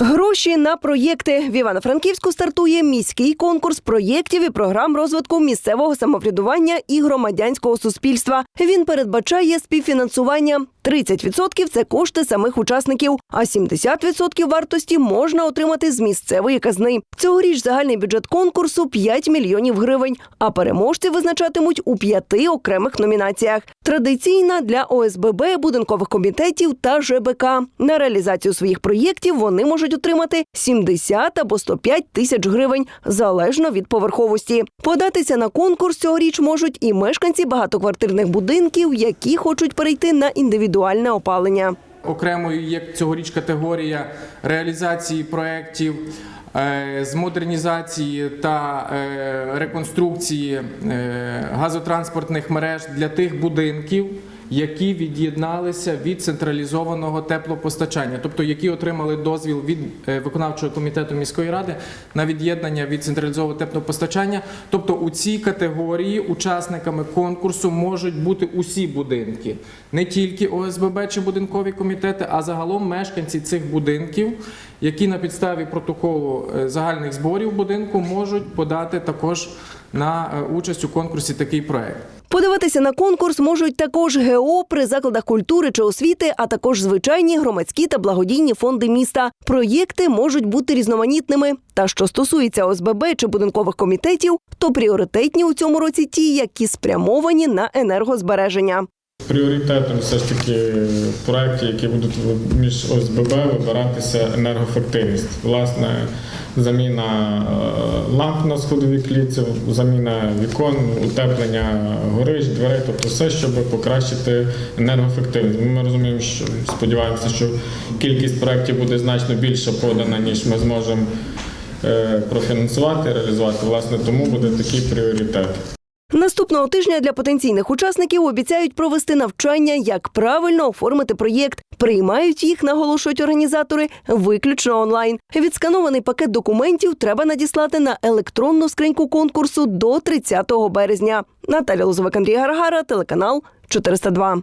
Гроші на проєкти в Івано-Франківську стартує міський конкурс проєктів і програм розвитку місцевого самоврядування і громадянського суспільства. Він передбачає співфінансування. 30% – це кошти самих учасників, а 70% вартості можна отримати з місцевої казни. Цьогоріч загальний бюджет конкурсу 5 мільйонів гривень, а переможці визначатимуть у п'яти окремих номінаціях. Традиційна для ОСББ, будинкових комітетів та ЖБК. На реалізацію своїх проєктів вони можуть отримати 70 або 105 тисяч гривень залежно від поверховості. Податися на конкурс цьогоріч можуть і мешканці багатоквартирних будинків, які хочуть перейти на індивідуальне опалення. Окремою є цьогоріч категорія реалізації проєктів е, з модернізації та е, реконструкції е, газотранспортних мереж для тих будинків, які від'єдналися від централізованого теплопостачання, тобто які отримали дозвіл від е, виконавчого комітету міської ради на від'єднання від централізованого теплопостачання. Тобто у цій категорії учасниками конкурсу можуть бути усі будинки, не тільки ОСББ чи будинкові комітети, а загалом мешканці цих будинків, які на підставі протоколу е, загальних зборів будинку можуть подати також на е, участь у конкурсі такий проект. Подивитися на конкурс можуть також ГО при закладах культури чи освіти, а також звичайні громадські та благодійні фонди міста. Проєкти можуть бути різноманітними. Та що стосується ОСББ чи будинкових комітетів, то пріоритетні у цьому році ті, які спрямовані на енергозбереження. Пріоритетом все ж таки проєктів, які будуть між ОСББ вибиратися енергоефективність. Власне, заміна е, ламп на сходовій клітці, заміна вікон, утеплення горищ, дверей, тобто все, щоб покращити енергоефективність. Ми розуміємо, що сподіваємося, що кількість проєктів буде значно більше подана, ніж ми зможемо е, профінансувати, реалізувати. Власне, тому буде такий пріоритет. Наступного тижня для потенційних учасників обіцяють провести навчання, як правильно оформити проєкт. Приймають їх, наголошують організатори, виключно онлайн. Відсканований пакет документів треба надіслати на електронну скриньку конкурсу до 30 березня. Наталя Лозовик, Андрій Гаргара, телеканал 402.